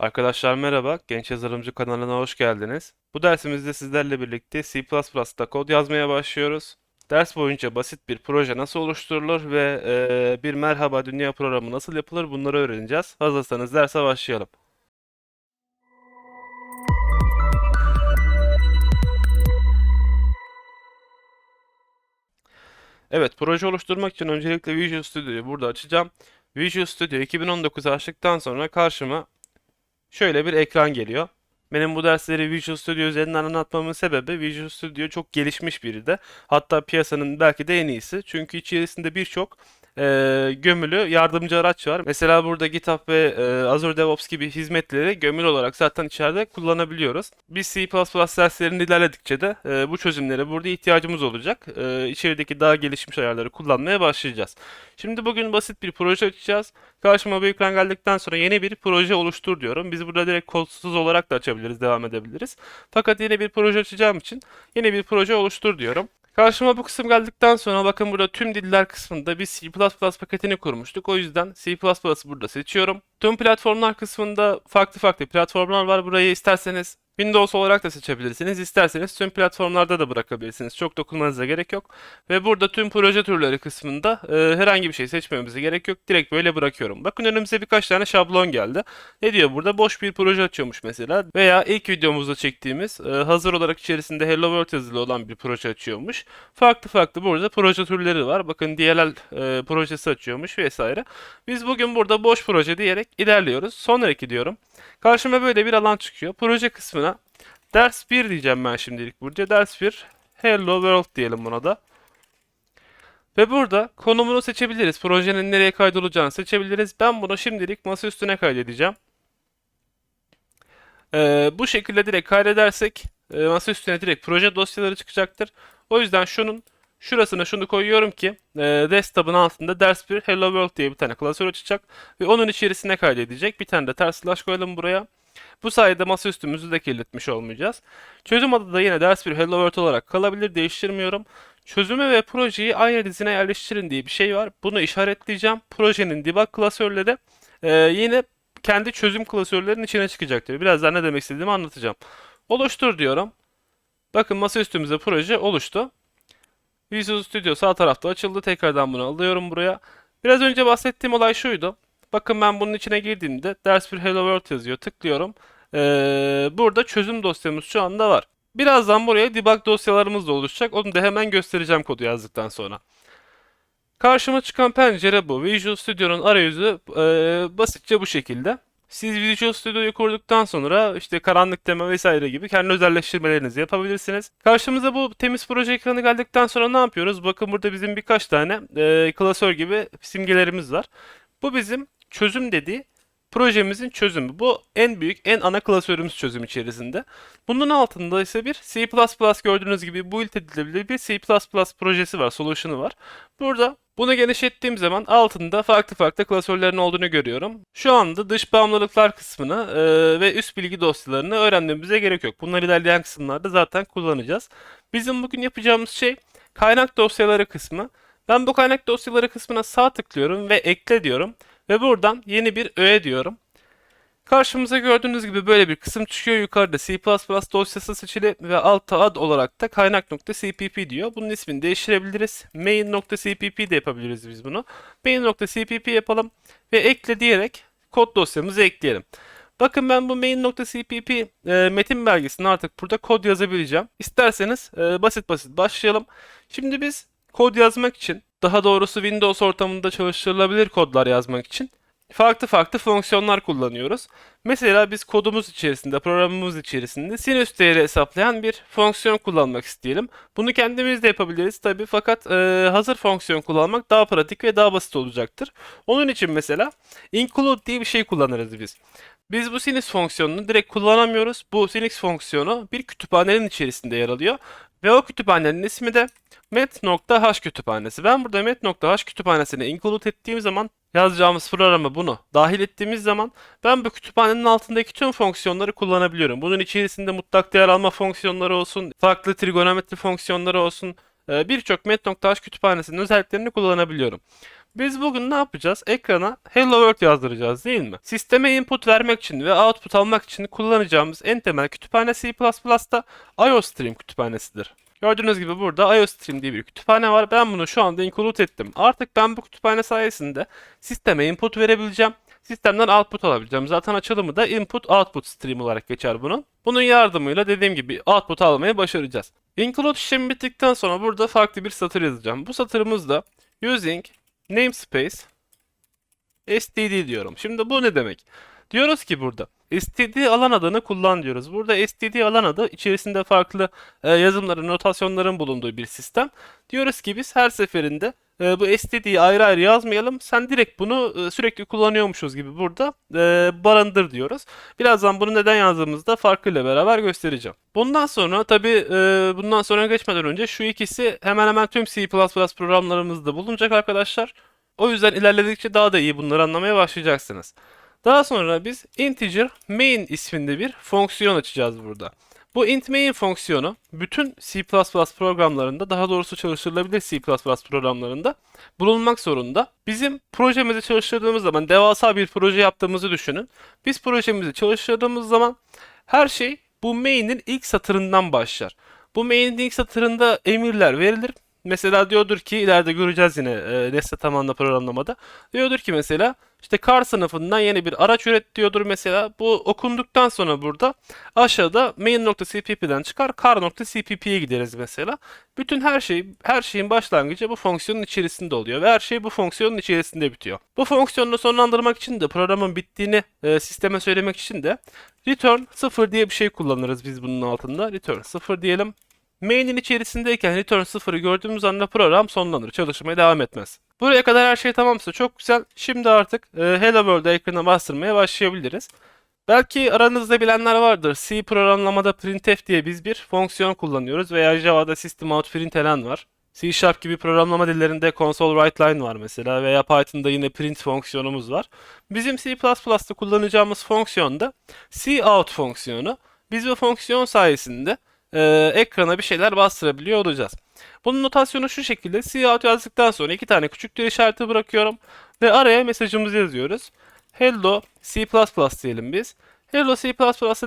Arkadaşlar merhaba, Genç Yazılımcı kanalına hoş geldiniz. Bu dersimizde sizlerle birlikte C++'da kod yazmaya başlıyoruz. Ders boyunca basit bir proje nasıl oluşturulur ve eee, bir merhaba dünya programı nasıl yapılır bunları öğreneceğiz. Hazırsanız derse başlayalım. Evet, proje oluşturmak için öncelikle Visual Studio'yu burada açacağım. Visual Studio 2019'u açtıktan sonra karşıma şöyle bir ekran geliyor. Benim bu dersleri Visual Studio üzerinden anlatmamın sebebi Visual Studio çok gelişmiş biri de. Hatta piyasanın belki de en iyisi. Çünkü içerisinde birçok eee, gömülü yardımcı araç var. Mesela burada GitHub ve eee, Azure DevOps gibi hizmetleri gömülü olarak zaten içeride kullanabiliyoruz. Biz C++ derslerinde ilerledikçe de eee, bu çözümlere burada ihtiyacımız olacak. Eee içerideki daha gelişmiş ayarları kullanmaya başlayacağız. Şimdi bugün basit bir proje açacağız. Karşıma bu ekran geldikten sonra yeni bir proje oluştur diyorum. Biz burada direkt kodsuz olarak da açabiliriz, devam edebiliriz. Fakat yeni bir proje açacağım için yeni bir proje oluştur diyorum. Karşıma bu kısım geldikten sonra bakın burada tüm diller kısmında biz C++ paketini kurmuştuk. O yüzden C++'ı burada seçiyorum. Tüm platformlar kısmında farklı farklı platformlar var. Burayı isterseniz Windows olarak da seçebilirsiniz. İsterseniz tüm platformlarda da bırakabilirsiniz. Çok dokunmanıza gerek yok. Ve burada tüm proje türleri kısmında e, herhangi bir şey seçmemize gerek yok. Direkt böyle bırakıyorum. Bakın önümüze birkaç tane şablon geldi. Ne diyor burada? Boş bir proje açıyormuş mesela. Veya ilk videomuzda çektiğimiz e, hazır olarak içerisinde Hello World yazılı olan bir proje açıyormuş. Farklı farklı burada proje türleri var. Bakın DLL e, projesi açıyormuş vesaire. Biz bugün burada boş proje diyerek ilerliyoruz. Sonraki diyorum. Karşıma böyle bir alan çıkıyor. Proje kısmına ders 1 diyeceğim ben şimdilik burada. Ders 1 Hello World diyelim buna da. Ve burada konumunu seçebiliriz. Projenin nereye kaydolacağını seçebiliriz. Ben bunu şimdilik masa üstüne kaydedeceğim. Ee, bu şekilde direkt kaydedersek e, masa üstüne direkt proje dosyaları çıkacaktır. O yüzden şunun şurasına şunu koyuyorum ki e, desktop'ın altında ders 1 Hello World diye bir tane klasör açacak ve onun içerisine kaydedecek. Bir tane de ters slash koyalım buraya. Bu sayede masaüstümüzü de kirletmiş olmayacağız. Çözüm adı da yine ders 1 Hello World olarak kalabilir. Değiştirmiyorum. Çözümü ve projeyi aynı dizine yerleştirin diye bir şey var. Bunu işaretleyeceğim. Projenin debug klasörleri e, yine kendi çözüm klasörlerinin içine çıkacaktır. Birazdan ne demek istediğimi anlatacağım. Oluştur diyorum. Bakın masaüstümüzde proje oluştu. Visual Studio sağ tarafta açıldı. Tekrardan bunu alıyorum buraya. Biraz önce bahsettiğim olay şuydu. Bakın ben bunun içine girdiğimde ders bir Hello World yazıyor. Tıklıyorum. Ee, burada çözüm dosyamız şu anda var. Birazdan buraya debug dosyalarımız da oluşacak. Onu da hemen göstereceğim kodu yazdıktan sonra. Karşıma çıkan pencere bu. Visual Studio'nun arayüzü e, basitçe bu şekilde. Siz Visual Studio'yu kurduktan sonra işte karanlık tema vesaire gibi kendi özelleştirmelerinizi yapabilirsiniz. Karşımıza bu temiz proje ekranı geldikten sonra ne yapıyoruz? Bakın burada bizim birkaç tane e, klasör gibi simgelerimiz var. Bu bizim çözüm dediği projemizin çözümü. Bu en büyük, en ana klasörümüz çözüm içerisinde. Bunun altında ise bir C++ gördüğünüz gibi build edilebilir bir C++ projesi var, solution'ı var. Burada bunu genişlettiğim zaman altında farklı farklı klasörlerin olduğunu görüyorum. Şu anda dış bağımlılıklar kısmını e, ve üst bilgi dosyalarını öğrenmemize gerek yok. Bunları ilerleyen kısımlarda zaten kullanacağız. Bizim bugün yapacağımız şey kaynak dosyaları kısmı. Ben bu kaynak dosyaları kısmına sağ tıklıyorum ve ekle diyorum. Ve buradan yeni bir öğe diyorum. Karşımıza gördüğünüz gibi böyle bir kısım çıkıyor. Yukarıda C++ dosyası seçili ve altta ad olarak da kaynak.cpp diyor. Bunun ismini değiştirebiliriz. Main.cpp de yapabiliriz biz bunu. Main.cpp yapalım ve ekle diyerek kod dosyamızı ekleyelim. Bakın ben bu main.cpp e, metin belgesine artık burada kod yazabileceğim. İsterseniz e, basit basit başlayalım. Şimdi biz kod yazmak için daha doğrusu Windows ortamında çalıştırılabilir kodlar yazmak için farklı farklı fonksiyonlar kullanıyoruz. Mesela biz kodumuz içerisinde, programımız içerisinde sinüs değeri hesaplayan bir fonksiyon kullanmak isteyelim. Bunu kendimiz de yapabiliriz tabi fakat e, hazır fonksiyon kullanmak daha pratik ve daha basit olacaktır. Onun için mesela include diye bir şey kullanırız biz. Biz bu sinüs fonksiyonunu direkt kullanamıyoruz. Bu sinüs fonksiyonu bir kütüphanenin içerisinde yer alıyor. Ve o kütüphanenin ismi de met.h kütüphanesi. Ben burada met.h kütüphanesine include ettiğim zaman yazacağımız programa bunu dahil ettiğimiz zaman ben bu kütüphanenin altındaki tüm fonksiyonları kullanabiliyorum. Bunun içerisinde mutlak değer alma fonksiyonları olsun, farklı trigonometri fonksiyonları olsun, birçok met.h kütüphanesinin özelliklerini kullanabiliyorum. Biz bugün ne yapacağız? Ekrana Hello World yazdıracağız değil mi? Sisteme input vermek için ve output almak için kullanacağımız en temel kütüphane C++'da IOStream kütüphanesidir. Gördüğünüz gibi burada IOStream diye bir kütüphane var. Ben bunu şu anda include ettim. Artık ben bu kütüphane sayesinde sisteme input verebileceğim. Sistemden output alabileceğim. Zaten açılımı da input output stream olarak geçer bunun. Bunun yardımıyla dediğim gibi output almayı başaracağız. Include işlemi bittikten sonra burada farklı bir satır yazacağım. Bu satırımızda using namespace std diyorum. Şimdi bu ne demek? Diyoruz ki burada std alan adını kullan diyoruz. Burada std alan adı içerisinde farklı e, yazımların, notasyonların bulunduğu bir sistem. Diyoruz ki biz her seferinde e, bu std'yi ayrı ayrı yazmayalım. Sen direkt bunu e, sürekli kullanıyormuşuz gibi burada e, barındır diyoruz. Birazdan bunu neden yazdığımızda farkıyla beraber göstereceğim. Bundan sonra tabi bundan sonra geçmeden önce şu ikisi hemen hemen tüm C++ programlarımızda bulunacak arkadaşlar. O yüzden ilerledikçe daha da iyi bunları anlamaya başlayacaksınız. Daha sonra biz integer main isminde bir fonksiyon açacağız burada. Bu int main fonksiyonu bütün C++ programlarında daha doğrusu çalıştırılabilir C++ programlarında bulunmak zorunda. Bizim projemizi çalıştırdığımız zaman devasa bir proje yaptığımızı düşünün. Biz projemizi çalıştırdığımız zaman her şey bu main'in ilk satırından başlar. Bu main'in ilk satırında emirler verilir. Mesela diyordur ki ileride göreceğiz yine e, nesne tabanlı programlamada. Diyordur ki mesela işte car sınıfından yeni bir araç üret diyordur mesela. Bu okunduktan sonra burada aşağıda main.cpp'den çıkar car.cpp'ye gideriz mesela. Bütün her şey her şeyin başlangıcı bu fonksiyonun içerisinde oluyor ve her şey bu fonksiyonun içerisinde bitiyor. Bu fonksiyonu sonlandırmak için de programın bittiğini e, sisteme söylemek için de return 0 diye bir şey kullanırız biz bunun altında. Return 0 diyelim. Main'in içerisindeyken return 0'ı gördüğümüz anda program sonlanır. Çalışmaya devam etmez. Buraya kadar her şey tamamsa çok güzel. Şimdi artık e, Hello World'ı ekrana bastırmaya başlayabiliriz. Belki aranızda bilenler vardır. C programlamada printf diye biz bir fonksiyon kullanıyoruz veya Java'da system out println var. C Sharp gibi programlama dillerinde console write line var mesela veya Python'da yine print fonksiyonumuz var. Bizim C++'da kullanacağımız fonksiyon da cout fonksiyonu. Biz bu fonksiyon sayesinde e, ekrana bir şeyler bastırabiliyor olacağız. Bunun notasyonu şu şekilde. Cout yazdıktan sonra iki tane küçük işareti bırakıyorum. Ve araya mesajımızı yazıyoruz. Hello C++ diyelim biz. Hello C++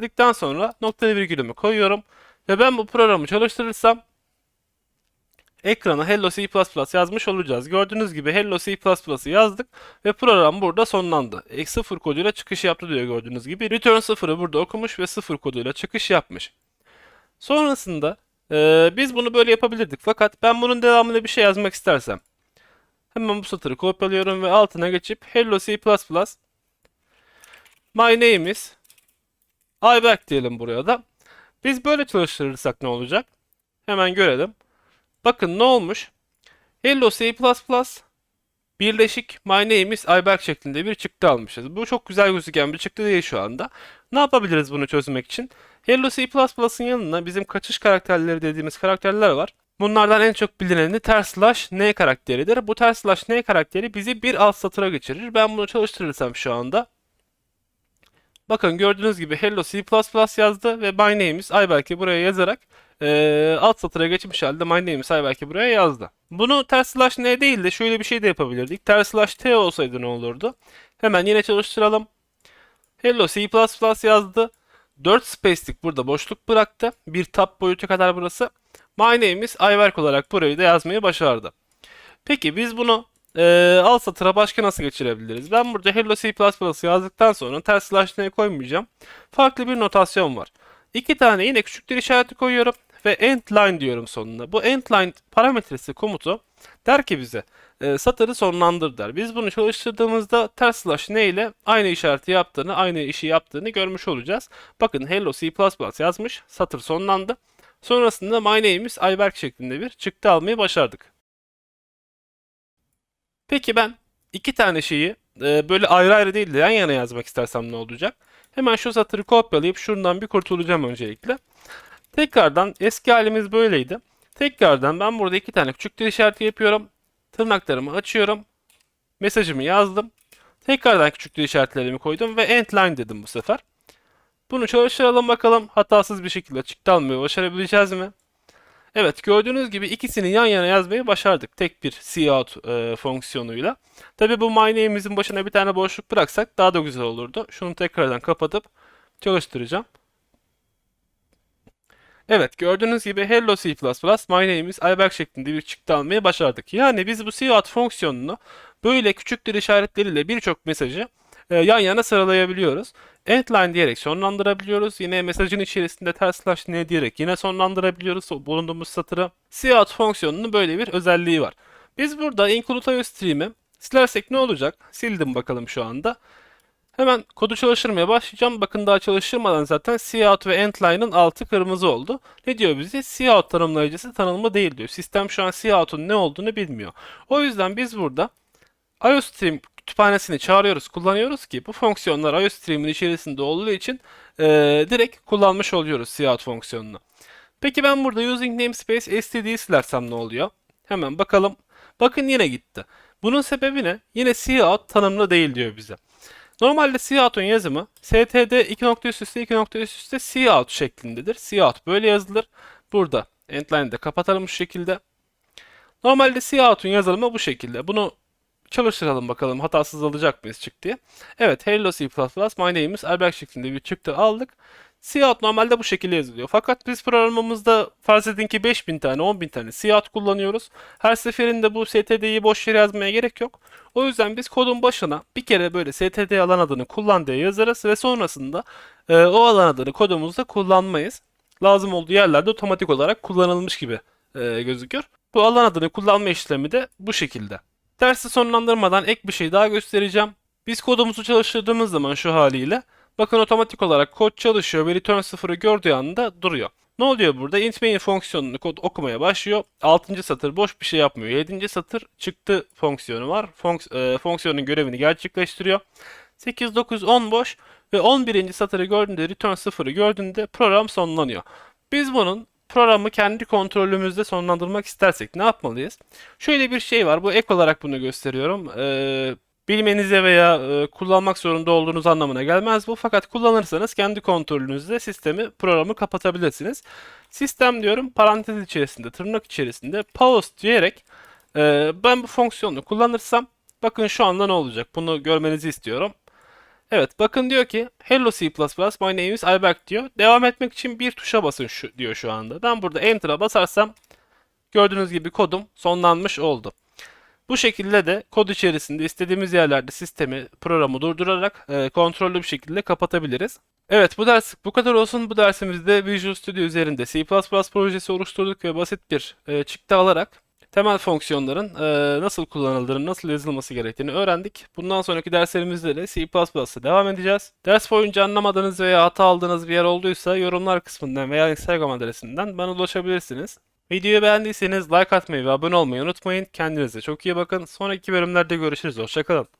dedikten sonra nokta virgülümü koyuyorum. Ve ben bu programı çalıştırırsam ekrana Hello C++ yazmış olacağız. Gördüğünüz gibi Hello C++'ı yazdık ve program burada sonlandı. E, 0 koduyla çıkış yaptı diyor gördüğünüz gibi. Return 0'ı burada okumuş ve 0 koduyla çıkış yapmış. Sonrasında e, biz bunu böyle yapabilirdik. Fakat ben bunun devamında bir şey yazmak istersem. Hemen bu satırı kopyalıyorum ve altına geçip Hello C++ My name is Ayberk diyelim buraya da. Biz böyle çalıştırırsak ne olacak? Hemen görelim. Bakın ne olmuş? Hello C++ birleşik My name is Ayberk şeklinde bir çıktı almışız. Bu çok güzel gözüken bir çıktı değil şu anda. Ne yapabiliriz bunu çözmek için? Hello C++'ın yanına bizim kaçış karakterleri dediğimiz karakterler var. Bunlardan en çok bilineni ters slash n karakteridir. Bu ters slash n karakteri bizi bir alt satıra geçirir. Ben bunu çalıştırırsam şu anda. Bakın gördüğünüz gibi Hello C++ yazdı ve My Name is Ayberk'i buraya yazarak e, alt satıra geçmiş halde My Name is Ayberk'i buraya yazdı. Bunu ters slash n değil de şöyle bir şey de yapabilirdik. Ters slash t olsaydı ne olurdu? Hemen yine çalıştıralım. Hello C++ yazdı. 4 space'lik burada boşluk bıraktı. Bir tab boyutu kadar burası. My name is Ayberk olarak burayı da yazmayı başardı. Peki biz bunu e, alt satıra başka nasıl geçirebiliriz? Ben burada Hello C++ yazdıktan sonra ters slash koymayacağım. Farklı bir notasyon var. İki tane yine küçüktür işareti koyuyorum ve end line diyorum sonuna. Bu end line parametresi komutu der ki bize e, satırı sonlandır der. Biz bunu çalıştırdığımızda ters slash ne ile aynı işareti yaptığını, aynı işi yaptığını görmüş olacağız. Bakın hello C++ yazmış, satır sonlandı. Sonrasında my name is Ayberk şeklinde bir çıktı almayı başardık. Peki ben iki tane şeyi e, böyle ayrı ayrı değil de yan yana yazmak istersem ne olacak? Hemen şu satırı kopyalayıp şuradan bir kurtulacağım öncelikle. Tekrardan eski halimiz böyleydi. Tekrardan ben burada iki tane küçük işareti yapıyorum. Tırnaklarımı açıyorum. Mesajımı yazdım. Tekrardan küçük işaretlerimi koydum ve end line dedim bu sefer. Bunu çalıştıralım bakalım hatasız bir şekilde çıktı almayı başarabileceğiz mi? Evet gördüğünüz gibi ikisini yan yana yazmayı başardık tek bir cout e, fonksiyonuyla. Tabi bu my name'imizin başına bir tane boşluk bıraksak daha da güzel olurdu. Şunu tekrardan kapatıp çalıştıracağım. Evet gördüğünüz gibi Hello C++ My name is Ayberk şeklinde bir çıktı almayı başardık. Yani biz bu cout fonksiyonunu böyle küçüktür işaretleriyle birçok mesajı e, yan yana sıralayabiliyoruz. Endline diyerek sonlandırabiliyoruz. Yine mesajın içerisinde ters slash ne diyerek yine sonlandırabiliyoruz o bulunduğumuz satırı. Cout fonksiyonunun böyle bir özelliği var. Biz burada include iostream'i silersek ne olacak? Sildim bakalım şu anda. Hemen kodu çalıştırmaya başlayacağım. Bakın daha çalıştırmadan zaten cout ve endline'ın altı kırmızı oldu. Ne diyor bize? Cout tanımlayıcısı tanımlı değil diyor. Sistem şu an cout'un ne olduğunu bilmiyor. O yüzden biz burada IOStream kütüphanesini çağırıyoruz, kullanıyoruz ki bu fonksiyonlar IOStream'in içerisinde olduğu için eee, direkt kullanmış oluyoruz cout fonksiyonunu. Peki ben burada using namespace std silersem ne oluyor? Hemen bakalım. Bakın yine gitti. Bunun sebebi ne? Yine cout tanımlı değil diyor bize. Normalde cout'un yazımı std 2 nokta üst üste 2 nokta üst üste cout şeklindedir. Cout böyle yazılır. Burada endline'ı da kapatalım şu şekilde. Normalde cout'un yazılımı bu şekilde. Bunu çalıştıralım bakalım hatasız alacak mıyız çık diye. Evet Hello C++ My name is Erberk şeklinde bir çıktı aldık. Cout normalde bu şekilde yazılıyor. Fakat biz programımızda farz edin ki 5000 tane 10.000 tane cout kullanıyoruz. Her seferinde bu std'yi boş yere yazmaya gerek yok. O yüzden biz kodun başına bir kere böyle std alan adını kullan diye yazarız ve sonrasında e, o alan adını kodumuzda kullanmayız. Lazım olduğu yerlerde otomatik olarak kullanılmış gibi e, gözüküyor. Bu alan adını kullanma işlemi de bu şekilde. Dersi sonlandırmadan ek bir şey daha göstereceğim. Biz kodumuzu çalıştırdığımız zaman şu haliyle bakın otomatik olarak kod çalışıyor ve return 0'ı gördüğü anda duruyor. Ne oluyor burada? int main fonksiyonunu kod okumaya başlıyor. 6. satır boş bir şey yapmıyor. 7. satır çıktı fonksiyonu var. Fonks- e, fonksiyonun görevini gerçekleştiriyor. 8, 9, 10 boş ve 11. satırı gördüğünde return 0'ı gördüğünde program sonlanıyor. Biz bunun programı kendi kontrolümüzde sonlandırmak istersek ne yapmalıyız? Şöyle bir şey var. Bu ek olarak bunu gösteriyorum. Ee, bilmenize veya e, kullanmak zorunda olduğunuz anlamına gelmez bu. Fakat kullanırsanız kendi kontrolünüzde sistemi, programı kapatabilirsiniz. Sistem diyorum parantez içerisinde, tırnak içerisinde pause diyerek e, ben bu fonksiyonu kullanırsam bakın şu anda ne olacak? Bunu görmenizi istiyorum. Evet bakın diyor ki Hello C++ my name is Ayberk diyor. Devam etmek için bir tuşa basın şu, diyor şu anda. Ben burada Enter'a basarsam gördüğünüz gibi kodum sonlanmış oldu. Bu şekilde de kod içerisinde istediğimiz yerlerde sistemi, programı durdurarak e, kontrollü bir şekilde kapatabiliriz. Evet bu ders bu kadar olsun. Bu dersimizde Visual Studio üzerinde C++ projesi oluşturduk ve basit bir e, çıktı alarak temel fonksiyonların e, nasıl kullanıldığını, nasıl yazılması gerektiğini öğrendik. Bundan sonraki derslerimizde de C++'a devam edeceğiz. Ders boyunca anlamadığınız veya hata aldığınız bir yer olduysa yorumlar kısmından veya Instagram adresinden bana ulaşabilirsiniz. Videoyu beğendiyseniz like atmayı ve abone olmayı unutmayın. Kendinize çok iyi bakın. Sonraki bölümlerde görüşürüz. Hoşçakalın.